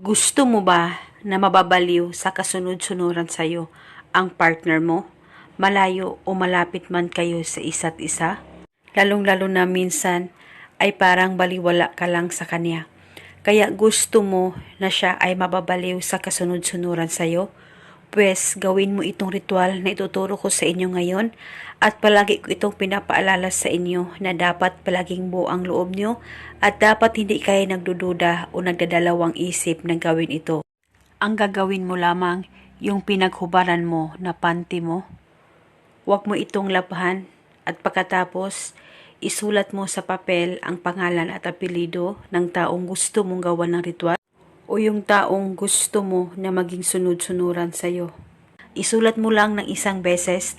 Gusto mo ba na mababaliw sa kasunod-sunuran sa'yo ang partner mo? Malayo o malapit man kayo sa isa't isa? Lalong-lalo na minsan ay parang baliwala ka lang sa kanya. Kaya gusto mo na siya ay mababaliw sa kasunod-sunuran sa'yo? Pwes, gawin mo itong ritual na ituturo ko sa inyo ngayon at palagi ko itong pinapaalala sa inyo na dapat palaging buo ang loob nyo at dapat hindi kayo nagdududa o nagdadalawang isip na gawin ito. Ang gagawin mo lamang yung pinaghubaran mo na panty mo. Huwag mo itong labahan at pagkatapos isulat mo sa papel ang pangalan at apelido ng taong gusto mong gawan ng ritual o yung taong gusto mo na maging sunod-sunuran sa'yo. Isulat mo lang ng isang beses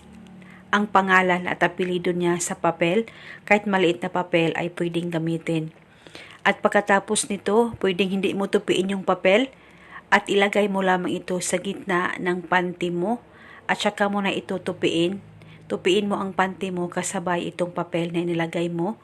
ang pangalan at apelido niya sa papel, kahit maliit na papel ay pwedeng gamitin. At pagkatapos nito, pwedeng hindi mo tupiin yung papel at ilagay mo lamang ito sa gitna ng panty mo at saka mo na ito tupiin. Tupiin mo ang panty mo kasabay itong papel na inilagay mo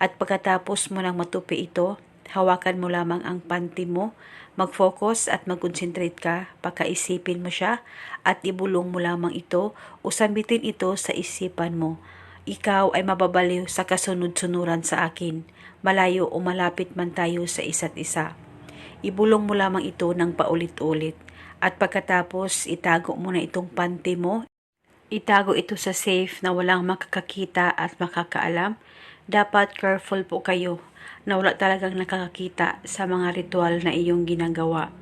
at pagkatapos mo nang matupi ito, hawakan mo lamang ang panty mo, mag-focus at mag-concentrate ka, pagkaisipin mo siya at ibulong mo lamang ito o sambitin ito sa isipan mo. Ikaw ay mababaliw sa kasunod-sunuran sa akin, malayo o malapit man tayo sa isa't isa. Ibulong mo lamang ito ng paulit-ulit at pagkatapos itago mo na itong panty mo Itago ito sa safe na walang makakakita at makakaalam. Dapat careful po kayo na wala talagang nakakakita sa mga ritual na iyong ginagawa.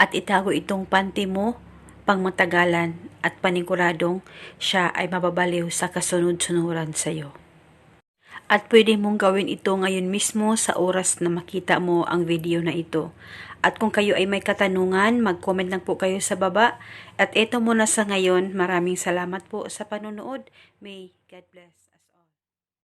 At itago itong panty mo pang matagalan at paniguradong siya ay mababaliw sa kasunod-sunuran sa iyo. At pwede mong gawin ito ngayon mismo sa oras na makita mo ang video na ito. At kung kayo ay may katanungan, mag-comment lang po kayo sa baba. At ito muna sa ngayon, maraming salamat po sa panonood. May God bless.